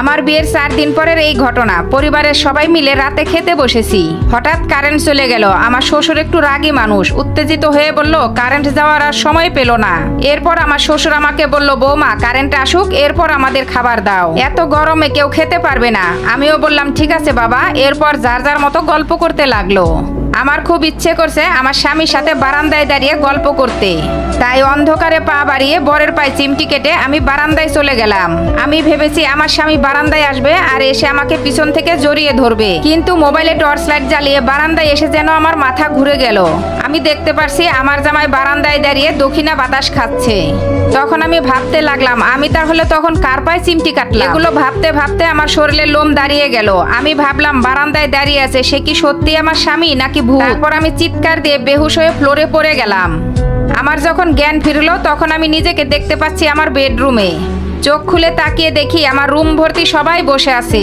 আমার বিয়ের চার দিন পরের এই ঘটনা। পরিবারের সবাই মিলে রাতে খেতে বসেছি। হঠাৎ কারেন্ট চলে গেল। আমার শ্বশুর একটু রাগী মানুষ। উত্তেজিত হয়ে বলল, কারেন্ট যাওয়ার আর সময় পেল না। এরপর আমার শ্বশুর আমাকে বলল, বৌমা, কারেন্ট আসুক, এরপর আমাদের খাবার দাও। এত গরমে কেউ খেতে পারবে না। আমিও বললাম, ঠিক আছে বাবা। এরপর যার যার মতো গল্প করতে লাগল। আমার খুব ইচ্ছে করছে আমার স্বামীর সাথে বারান্দায় দাঁড়িয়ে গল্প করতে। তাই অন্ধকারে পা বাড়িয়ে বরের পায়ে চিমটি কেটে আমি বারান্দায় চলে গেলাম। আমি ভেবেছি আমার স্বামী বারান্দায় আসবে আর এসে আমাকে পিছন থেকে জড়িয়ে ধরবে। কিন্তু মোবাইলে টর্চ লাইট জ্বালিয়ে বারান্দায় এসে যেন আমার মাথা ঘুরে গেল। আমি দেখতে পারছি আমার জামাই বারান্দায় দাঁড়িয়ে দক্ষিণা বাতাস খাচ্ছে। তখন আমি ভাবতে লাগলাম, আমি তাহলে তখন কার পায়ে চিমটি কাটলাম? এগুলো ভাবতে ভাবতে আমার শরীরে লোম দাঁড়িয়ে গেল। আমি ভাবলাম, বারান্দায় দাঁড়িয়ে আছে, সে কি সত্যি আমার স্বামী নাকি ভূত? তারপর আমি চিৎকার দিয়ে বেহুশ হয়ে ফ্লোরে পড়ে গেলাম। আমার যখন জ্ঞান ফিরলো, তখন আমি নিজেকে দেখতে পাচ্ছি আমার বেডরুমে। চোখ খুলে তাকিয়ে দেখি আমার রুম ভর্তি সবাই বসে আছে।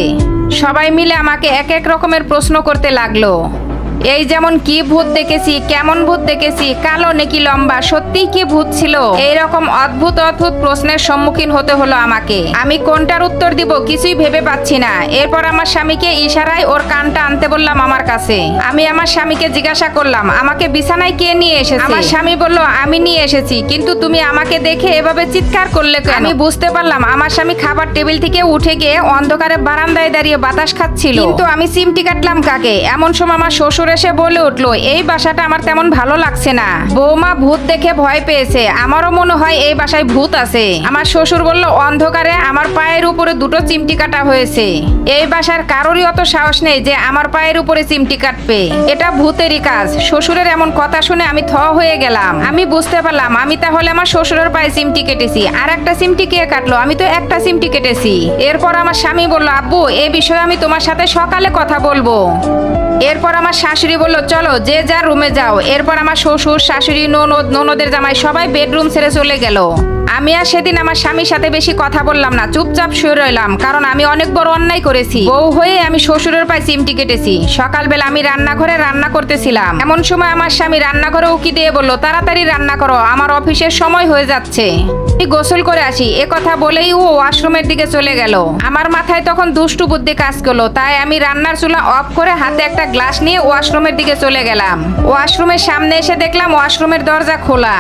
সবাই মিলে আমাকে এক এক রকমের প্রশ্ন করতে লাগল। এই যেমন কি ভূত দেখেছি কেমন ভূত দেখেছি কালো নাকি লম্বা সত্যি কি ভূত ছিল? এই রকম অদ্ভুত অদ্ভুত প্রশ্নের সম্মুখীন হতে হলো আমাকে। আমি কোনটার উত্তর দিব কিছুই ভেবে পাচ্ছি না। এরপর আমার স্বামীকে ইশারায় ওর কানটা আনতে বললাম আমার কাছে। আমি আমার স্বামীকে জিজ্ঞাসা করলাম আমাকে বিছানায় কে নিয়ে এসেছে? আমার স্বামী বলল আমি নিয়ে এসেছি কিন্তু তুমি আমাকে দেখে এভাবে চিৎকার করলে কেন? আমি বুঝতে পারলাম আমার স্বামী খাবার টেবিল থেকে উঠে গিয়ে অন্ধকারে বারান্দায় দাঁড়িয়ে বাতাস খাচ্ছিল। কিন্তু আমি সিমটি কাটলাম কাকে? এমন সময় আমার শ্বশুর এসে বলে উঠল, এই বাসাটা আমার তেমন ভালো লাগছে না। বৌমা ভূত দেখে ভয় পেয়েছে। আমারও মনে হয় এই বাসায় ভূত আছে। আমার শ্বশুর বলল, অন্ধকারে আমার পায়ের উপরে দুটো চিমটি কাটা হয়েছে। এই বাসার কারোরই অত সাহস নেই যে আমার পায়ের উপরে চিমটি কাটবে। এটা ভূতেরই কাজ। শ্বশুরের এমন কথা শুনে আমি থ হয়ে গেলাম। আমি বুঝতে পারলাম, আমি তাহলে আমার শ্বশুরের পায়ে চিমটি কেটেছি। আর একটা চিমটি কে কাটলো? আমি তো একটা চিমটি কেটেছি। এরপর আমার স্বামী বলল, আব্বু এই বিষয়ে আমি তোমার সাথে সকালে কথা বলব। এরপর আমার শাশুড়ি বলল, চলো, যে যার রুমে যাও। এরপর আমার শ্বশুর, শাশুড়ি, ননদ, ননদের জামাই সবাই বেডরুম ছেড়ে চলে গেল। আমি আর সেদিন আমার স্বামীর সাথে বেশি কথা বললাম না, চুপচাপ শুয়ে রইলাম, কারণ আমি অনেক বড় অন্যায় করেছি। বউ হয়ে আমি শ্বশুরের পায়ে চিমটি কেটেছি। সকালবেলা আমি রান্নাঘরে রান্না করতেছিলাম। এমন সময় আমার স্বামী রান্নাঘরে উকি দিয়ে বলল, তাড়াতাড়ি রান্না করো, আমার অফিসের সময় হয়ে যাচ্ছে। আমি গোসল করে আসি। এ কথা বলেই ও ওয়াশরুমের দিকে চলে গেল। আমার মাথায় তখন দুষ্টু বুদ্ধি কাজ করল, তাই আমি রান্নার চুলা অফ করে হাতে একটা গ্লাস নিয়ে ওয়াশরুমের দিকে চলে গেলাম। ওয়াশরুমের সামনে এসে দেখলাম ওয়াশরুমের দরজা খোলা।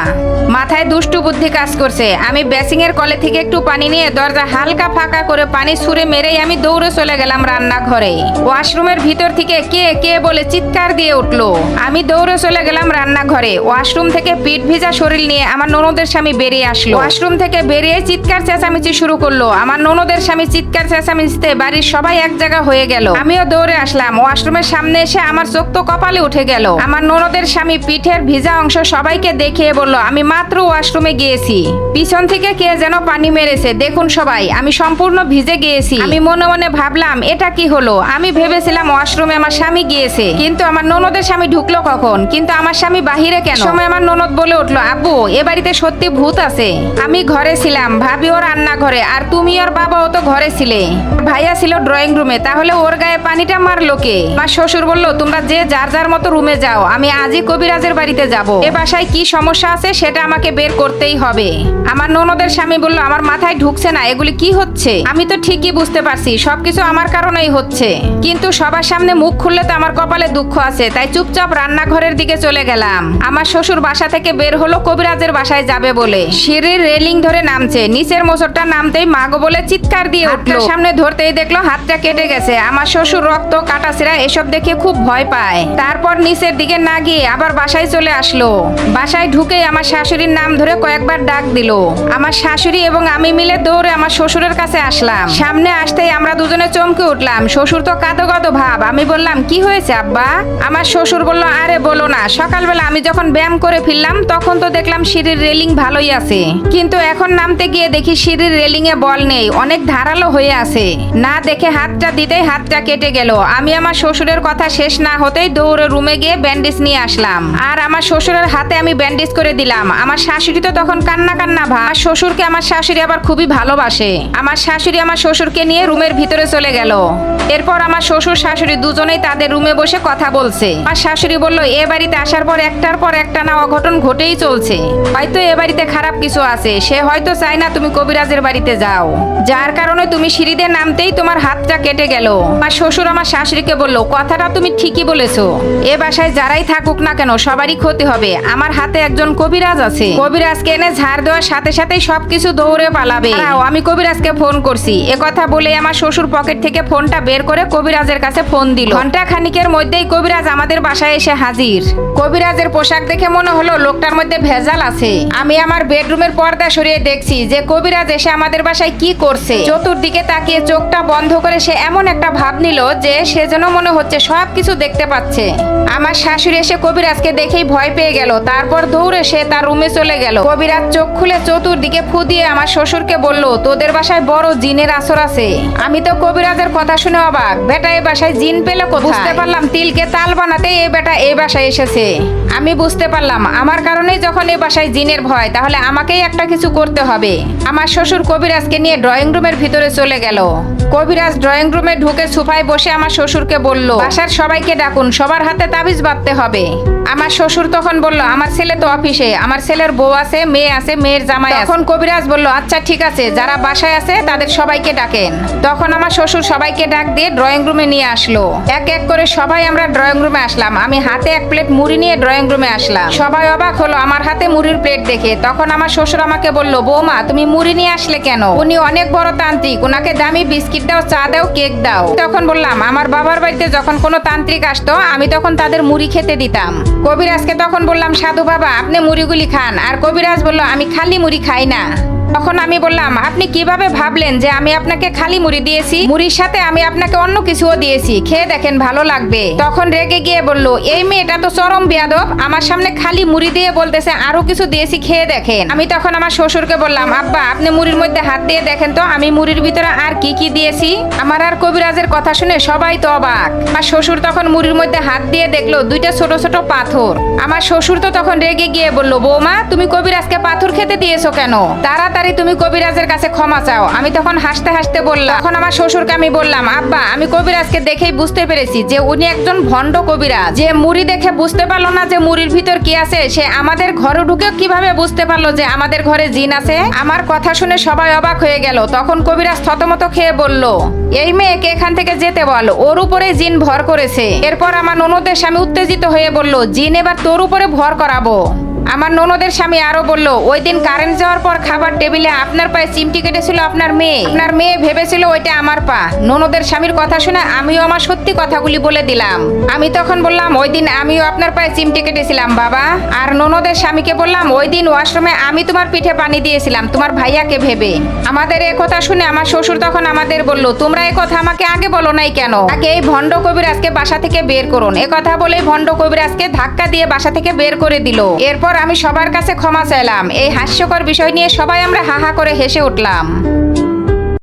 মাথায় দুষ্টু বুদ্ধি কাজ করছে। আমি বেসিং এর কলে থেকে একটু পানি নিয়ে দরজা হালকা ফাঁকা করে পানি ছুঁড়ে মেরেই আমি দৌড়ে চলে গেলাম রান্নাঘরে। ওয়াশরুমের ভিতর থেকে কে কে বলে চিৎকার দিয়ে উঠল। আমি দৌড়ে চলে গেলাম রান্নাঘরে। ওয়াশরুম থেকে পিঠ ভিজা শরীর নিয়ে আমার ননদের স্বামী বেরিয়ে আসলো। ওয়াশরুম থেকে বেরিয়ে চিৎকার চেঁচামেচি শুরু করল। আমার ননদের স্বামী চিৎকার চেঁচামেচিতে বাড়ির সবাই এক জায়গা হয়ে গেল। আমিও দৌড়ে আসলাম। ওয়াশরুমের সামনে এসে আমার চোখ তো কপালে উঠে গেল। আমার ননদের স্বামী পিঠের ভিজা অংশ সবাইকে দেখিয়ে বলল, আমি মাত্র ওয়াশরুমে গিয়েছি। পিছন থেকে কে যেন পানি মেরেছে, দেখুন সবাই, আমি সম্পূর্ণ ভিজে গিয়েছি। আমি মনে মনে ভাবলাম, এটা কি হলো? আমি ভেবেছিলাম ওয়াশরুমে আমার স্বামী গিয়েছে, কিন্তু আমার ননদের স্বামী ঢুকলো কখন? কিন্তু আমার স্বামী বাহিরে কেন? সময় আমার ননদ বলে উঠল, আব্বু, এ বাড়িতে সত্যি ভূত আছে। আমি ঘরে ছিলাম, ভাবি ওর রান্না ঘরে আর তুমি ওর বাবাও তো ঘরে ছিলে। ভাইয়া ছিল ড্রয়িং রুমে, তাহলে ওর গায়ে পানিটা মারলো কে? আমার শ্বশুর বলল তোমরা যে যার যার মতো রুমে যাও আমি আজই কবিরাজের বাড়িতে যাব। এ বাসায় কি সমস্যা আছে সেটা আমাকে বের করতেই হবে। আমার ননদের স্বামী বলল আমার মাথায় ঢুকছে না এগুলি কি হচ্ছে? আমি তো ঠিকই বুঝতে পারছি সবকিছু আমার কারণেই হচ্ছে। কিন্তু সবার সামনে মুখ খুললে তো আমার কপালে দুঃখ আছে তাই চুপচাপ রান্নাঘরের দিকে চলে গেলাম। আমার শ্বশুর বাসা থেকে বের হলো কবিরাজের বাসায় যাবে বলে। সিঁড়ির রেলিং ধরে নামছে নিচের মোচরটা নামতেই মাগো বলে চিৎকার দিয়ে উঠল। সামনে ধরতেই দেখল হাতটা কেটে গেছে আমার শ্বশুর রক্ত কাটাছিরা এসব দেখে খুব ভয় পায়। তারপর নিচের দিকে না গিয়ে আবার বাসায় চলে আসলো। বাসায় ঢুকে আমার শাশুড়ির নাম ধরে কয়েকবার ডাক দিল। আমার শাশুড়ি এবং আমি মিলে দৌড়ে আমার শ্বশুরের কাছে আসলাম। সামনে আসতেই আমরা দুজনে চমকে উঠলাম। শ্বশুর তো কাঁদো কাঁদো ভাব। আমি বললাম, কি হয়েছে আব্বা? আমার শ্বশুর বলল, আরে বলো না। সকালবেলা আমি যখন ব্যায়াম করে ফিরলাম, তখন তো দেখলাম সিঁড়ির রেলিং ভালোই আছে। কিন্তু এখন নামতে গিয়ে দেখি সিঁড়ির রেলিং এ বল নেই। অনেক ধারালো হয়ে আছে। না দেখে হাতটা দিতেই হাতটা কেটে গেল। আমি আমার শ্বশুরের কথা শেষ না হতেই দৌড়ে রুমে গিয়ে ব্যান্ডেজ নিয়ে আসলাম। আর আমার শ্বশুরের হাতে আমি ব্যান্ডেজ করে দিলাম। আমার শাশুড়ি তো তখন কান্না কান্না ভাই আমার শ্বশুরকে আমার শাশুড়ি আবার খুবই ভালোবাসে। আমার শাশুড়ি আমার শ্বশুরকে নিয়ে রুমের ভিতরে চলে গেল। এরপর আমার শ্বশুর শাশুড়ি দুজনেই তাদের রুমে বসে কথা বলছে। আমার শাশুড়ি বলল, এ বাড়িতে আসার পর একটার পর একটা না, অঘটন ঘটেই চলছে। হয়তো এ বাড়িতে খারাপ কিছু আছে। সে হয়তো চায় না তুমি কবিরাজের বাড়িতে যাও। যার কারণে তুমি সিঁড়িতে নামতেই তোমার হাতটা কেটে গেল। আমার শ্বশুর আমার শাশুড়িকে বলল, কথাটা তুমি ঠিকই বলেছ। এ বাসায় যারাই থাকুক না কেন সবারই ক্ষতি হবে। আমার হাতে একজন কবিরাজ আছে। কবিরাজকে এনে ঝাড় দেওয়ার সাথে সাথেই সবকিছু দৌড়ে পালাবে। দাঁড়াও, আমি কবিরাজকে ফোন করছি। এ কথা বলে আমার শ্বশুর পকেট থেকে ফোনটা বের করে কবিরাজের কাছে ফোন দিল। ঘণ্টা খানিকের মধ্যেই কবিরাজ আমাদের বাসায় এসে হাজির। কবিরাজের পোশাক দেখে মনে হলো লোকটার মধ্যে ভেজাল আছে। আমি আমার বেডরুমের পর্দা সরিয়ে দেখছি যে কবিরাজ এসে আমাদের বাসায় কি করছে। চতুর্দিকে তাকিয়ে চোখটা বন্ধ করে সে এমন একটা ভাব নিল যে সে যেন মনে হচ্ছে সব কিছু দেখতে পাচ্ছে। আমার শাশুড়ি এসে কবিরাজকে দেখেই ভয় পেয়ে গেল। তারপর দৌড়ে সে তার রুমে চলে গেল। কবিরাজ চোখ খুলে চতুর্দিকে ফু দিয়ে আমার শ্বশুরকে বলল তোদের বাসায় বড় জিনের আসর আছে। আমি তো কবিরাজের কথা শুনে অবাক। বেটা এ বাসায় জিন পেলে কোথায়? বুঝতে পারলাম তিলকে তাল বানাতে এই বেটা এই বাসায় এসেছে। আমি বুঝতে পারলাম। আমার কারণেই যখন এই বাসায় জিনের ভয় তাহলে আমাকেই একটা কিছু করতে হবে। আমার শ্বশুর কবিরাজকে নিয়ে ড্রয়িং রুমের ভিতরে চলে গেল। কবিরাজ ড্রয়িং রুমে ঢুকে সোফায় বসে আমার শ্বশুরকে বলল বাসার সবাইকে ডাকুন, সবার হাতে তাবিজ বাঁধতে হবে। আমার শ্বশুর তখন বলল, আমার ছেলে তো অফিসে, আমার ছেলের বউ আছে, মেয়ে আছে, মেয়ের জামাই এখন কবিরাজ বলল আচ্ছা ঠিক আছে, যারা বাসায় আছে, তাদের সবাইকে ডাকেন। তখন আমার শ্বশুর সবাইকে ডাক দিয়ে ড্রয়িং রুমে নিয়ে আসলো। এক এক করে সবাই আমরা ড্রয়িং রুমে আসলাম। আমি হাতে এক প্লেট মুড়ি নিয়ে ড্রয়িং রুমে আসলাম। সবাই অবাক হলো, আমার হাতে মুড়ির প্লেট দেখে। তখন আমার শ্বশুর আমাকে বলল, বৌমা, তুমি মুড়ি নিয়ে আসলে কেন? উনি অনেক বড় তান্ত্রিক ওনাকে দামি বিস্কিট দাও, চা দাও, কেক দাও। তখন বললাম, আমার বাবার বাড়িতে যখন কোনো তান্ত্রিক আসতো, আমি তখন তাদের মুড়ি খেতে দিতাম। কবিরাজকে তখন বললাম, সাধু বাবা, আপনি মুড়িগুলি খান। আর কবিরাজ বলল, আমি খালি মুড়ি খাই না। তখন আমি বললাম, আপনি কীভাবে ভাবলেন যে আমি আপনাকে খালি মুড়ি দিয়েছি? মুড়ির সাথে আমি আপনাকে অন্য কিছুও দিয়েছি। খেয়ে দেখেন ভালো লাগবে। তখন রেগে গিয়ে বলল, এই মেয়েটা তো চরম বিয়াদব। আমার সামনে খালি মুড়ি দিয়ে বলতেছে, আরও কিছু দিয়েছি, খেয়ে দেখেন। আমি তখন আমার শ্বশুরকে বললাম, আব্বা, আপনি মুড়ির মধ্যে হাত দিয়ে দেখেন তো, আমি মুড়ির ভিতরে আর কি কি দিয়েছি? আমার আর কবিরাজের কথা শুনে সবাই তো অবাক। আমার শ্বশুর তখন মুড়ির মধ্যে হাত দিয়ে দেখল, দুইটা ছোট ছোট পাথর। আমার শ্বশুর তো তখন রেগে গিয়ে বলল, বৌমা, তুমি কবিরাজকে পাথর খেতে দিয়েছ কেন? তাড়াতাড়ি তুমি কবিরাজের কাছে ক্ষমা চাও। আমি তখন হাসতে হাসতে বললাম, তখন আমার শ্বশুরকে আমি বললাম, আব্বা, আমি কবিরাজকে দেখেই বুঝতে পেরেছি যে উনি একজন ভণ্ড কবিরাজ। যে মুড়ি দেখে বুঝতে পারল না যে মুড়ির ভিতর কি আছে, সে আমাদের ঘরে ঢুকে কীভাবে বুঝতে পারল যে আমাদের ঘরে জিন আছে? আমার কথা শুনে সবাই অবাক হয়ে গেল। তখন কবিরাজ থতমত খেয়ে বলল, এই মেয়েকে এখান থেকে যেতে বল, ওর উপরে জিন ভর করেছে। এরপর আমার ননদের স্বামী উত্তেজিত হয়ে বলল, জিন, এবার তোর উপরে ভর করাবো। আমার ননদের স্বামী আরও বলল, ওই দিন কারেন্ট যাওয়ার পর খাবার টেবিলে আপনার পায়ে চিমটি কেটেছিল আপনার মেয়ে। আপনার মেয়ে ভেবেছিল ওইটা আমার পা। ননদের স্বামীর কথা শুনে আমিও আমার সত্যি কথাগুলি বলে দিলাম। আমি তখন বললাম, ওই দিন আমিও আপনার পায়ে চিমটি কেটেছিলাম বাবা। আর ননদের স্বামীকে বললাম, ওই দিন ওয়াশরুমে আমি তোমার পিঠে পানি দিয়েছিলাম, তোমার ভাইয়াকে ভেবে। আমাদের এ কথা শুনে আমার শ্বশুর তখন আমাদের বলল, তোমরা এ কথা আমাকে আগে বলো নাই কেন? আগে এই ভণ্ড কবিরাজকে বাসা থেকে বের করুন। এ কথা বলে ভণ্ড কবিরাজকে ধাক্কা দিয়ে বাসা থেকে বের করে দিল। এরপর আমি সবার কাছে ক্ষমা চাইলাম। এই হাস্যকর বিষয় নিয়ে সবাই আমরা হাহা করে হেসে উঠলাম।